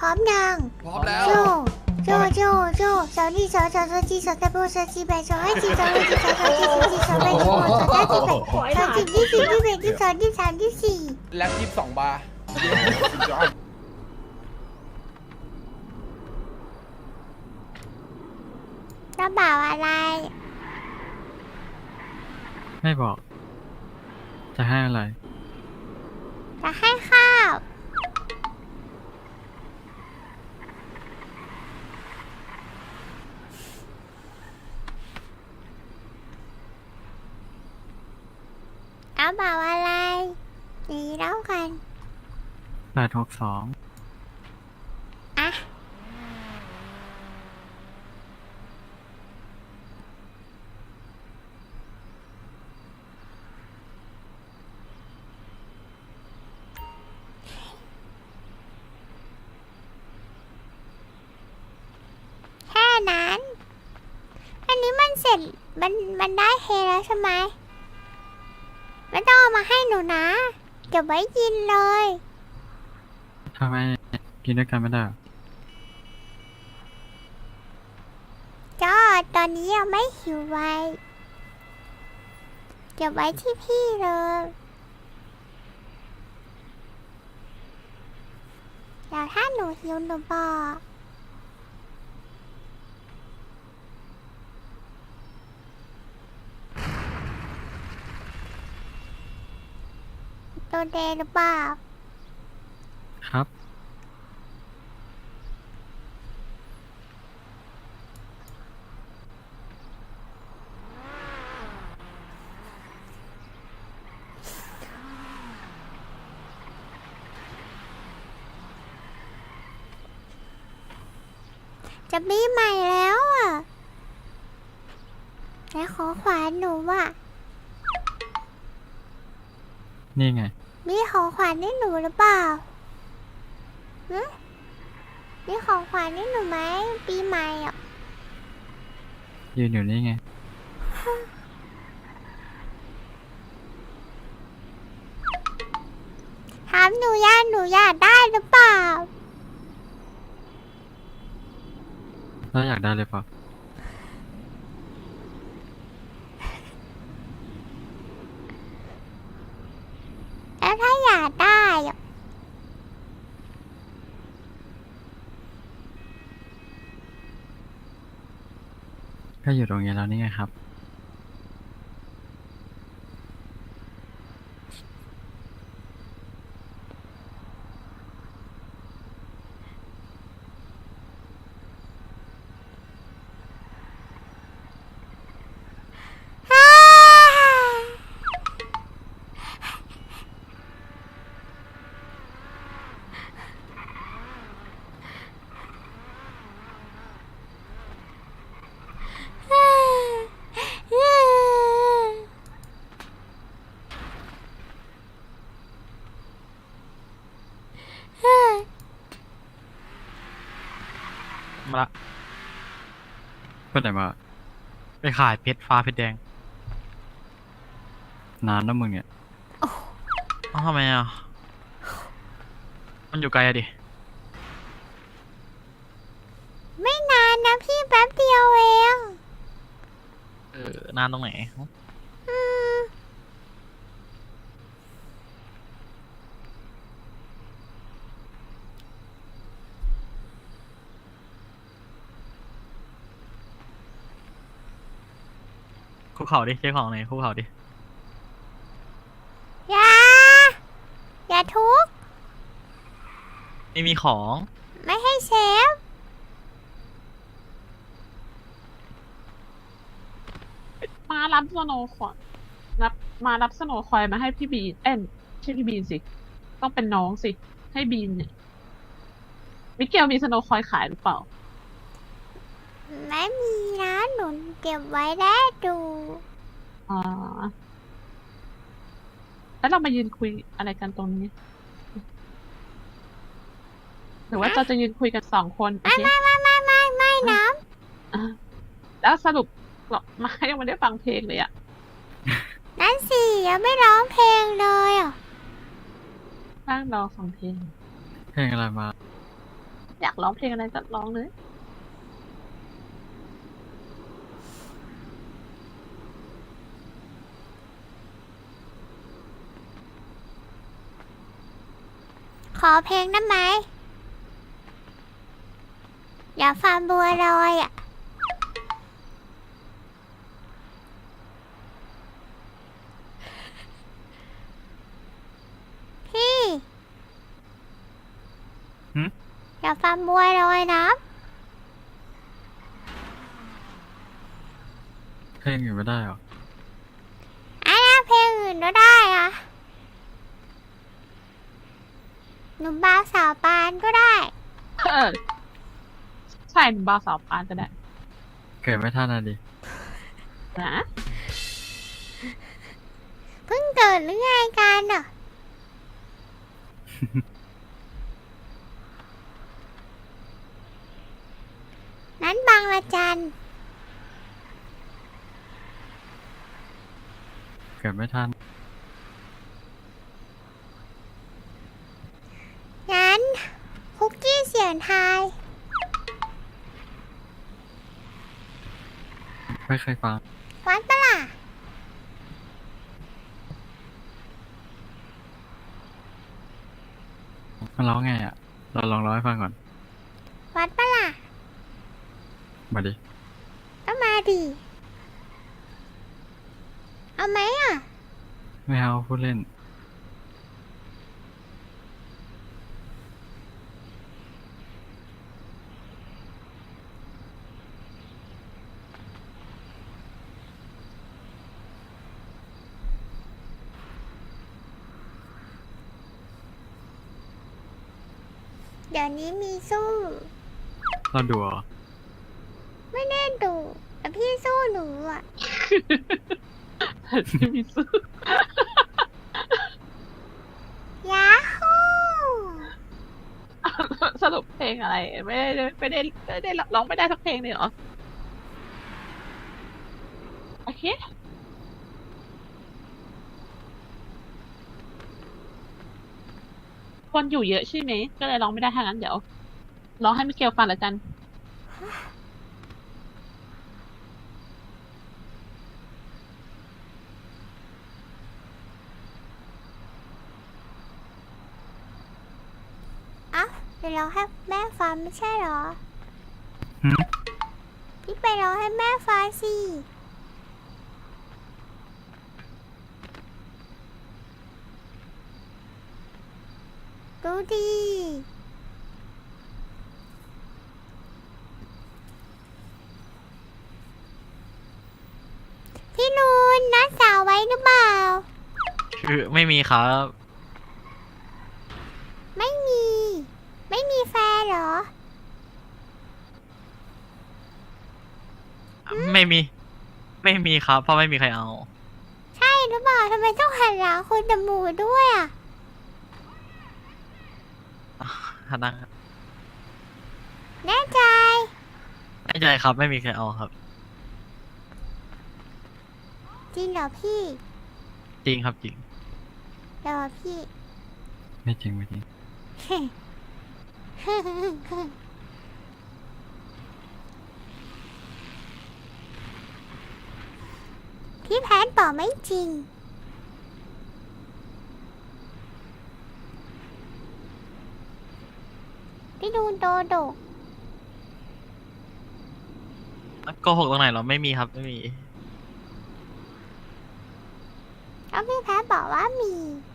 พร้อมยังพร้อมแล้ว โจ โจ โจ โจสาวนี่สาวสาวสาวจีสาวตะโบสาวจีแบสาวไอจีสาวไอจีสาวสาวจีสาวจีสาวแบสาวสาวจีแบสาวจีที่สี่ที่แปดที่สองที่สามที่สี่แล็บยี่สิบสองบาร์กระเป๋าอะไร ไม่บอก จะให้อะไร จะให้ข้าวก ระเป๋าอะไรดีแล้วกันแปดหกสองอะแค่นั้น อันนี้มันเสร็จมันมันได้เฮแล้วใช่ไหม ไม่ต้องเอามาให้หนูนะ เก็บไว้กินเลย ทำไมกินด้วยกันไม่ได้เหรอก็ตอนนี้ยังไม่หิวไว้ เก็บไว้ที่พี่เลย เดี๋ยวถ้าหนูหิวหนูบอก ตัวเดย์หรือเปล่า ครับ จะปีใหม่แล้วอะแต่ขอขวานหนูอะ นี่ไง มีของขวัญให้หนูหรือเปล่าหึมีของขวัญให้หนูไหมปีใหม่อะยืนอยู่นี่ไง ถามหนูอยากหนูอยากได้หรือเปล่าแล้วอยากได้เลยเปล่า แล้วถ้าอยากได้อะ ก็อยู่ตรงนี้แล้วนี่ไงครับ ฮ่าฮ่าฮ่า ฮ่า มาละ ไปไหนมา ไปขายเพชรฟ้าเพชรแดง นานแล้วมึงเนี่ยอ้าวทำไมอะ มันอยู่ไกลอะดิ ไม่นานนะพี่แป๊บเดียวเอง เออ นานตรงไหน อืม คุกเข่าดิเช็คของหน่อยคุกเข่าดิอย่า อย่าทุบไม่มีของไม่ให้เซฟมารับสโนว์คอยรับมารับสโนว์คอยมาให้พี่บีนเอ้นใช่พี่บีนสิ ต้องเป็นน้องสิ ให้บีนเนี่ยมิเกลมีสโนว์คอยขายหรือเปล่า ไม่มีนะหนูเก็บไว้ได้ดูอ่าแล้วเรามายืนคุยอะไรกันตรงนี้ หรือว่าเราจะยืนคุยกันสองคนโอไม่เคไม่ไม่ไม่ไม่ไม่นะอะแล้วสรุปหรอมายังไม่ได้ฟังเพลงเลยอะนั่นสิยังไม่ร้องเพลงเลยอะนั่งรอฟังเพลง เพลงอะไรมา อยากร้องเพลงอะไรก็ร้องเลย ขอเพลงได้ไหมอย่าฟังบัวลอยอะพี่หึ อย่าฟังบัวลอยนะเพลงอยู่ไม่ได้หรออันนั้นเพลงอื่นก็ได้อะ หนุ่มบาวสาวปานก็ได้ เออใช่หนุ่มบาวสาวปานก็ได้เกิดไม่ทันอะดินะเพิ่งเกิดหรือไงกันอะนั้นบางละจันเกิดไม่ทัน งั้นคุกกี้เสียงไทาย ไม่เคยฟังวัดปะล่ะมันร้องไงอะ เราลองร้องให้ฟังก่อน วัดปะล่ะมาดิก็มาดิเอาไหมอะ ไม่เอาพูดเล่น เดี๋ยวนี้มีสู้ เราดูเหรอไม่แน่ดูแต่พี่สู้หนูอะ ที่มีซื้อยาฮูสรุปเพลงอะไร ไม่ได้ไม่ได้ไม่ได้ร้องไม่ได้สักเพลงเลยเหรอ โอเค คนอยู่เยอะใช่ไหม ก็เลยร้องไม่ได้ทางนั้นเดี๋ยวร้องให้มิเกลฟังละกันเอ้าเดี๋ยวเราให้แม่ฟังไม่ใช่เหรอหึพี่ไปร้องให้แม่ฟังสิ ดูดีพี่นูนนัดสาวไว้หรือเปล่า คือไม่มีครับ ไม่มี ไม่มีแฟนเหรอ ไม่มี ไม่มีครับ เพราะไม่มีใครเอา ใช่หรือเปล่าทำไมต้องหันหลังคนจมูกด้วยอะ ฮานังแน่ใจไม่ใช่ครับไม่มีใครเอาครับ จริงเหรอพี่จริงครับจริง เหรอพี่ ไม่จริงไม่จริง พี่แพทบอกไม่จริง ดูนโดโดกโกหกตรงไหนเหรอไม่มีครับไม่มีแล้วพี่แพทบอกว่ามีไ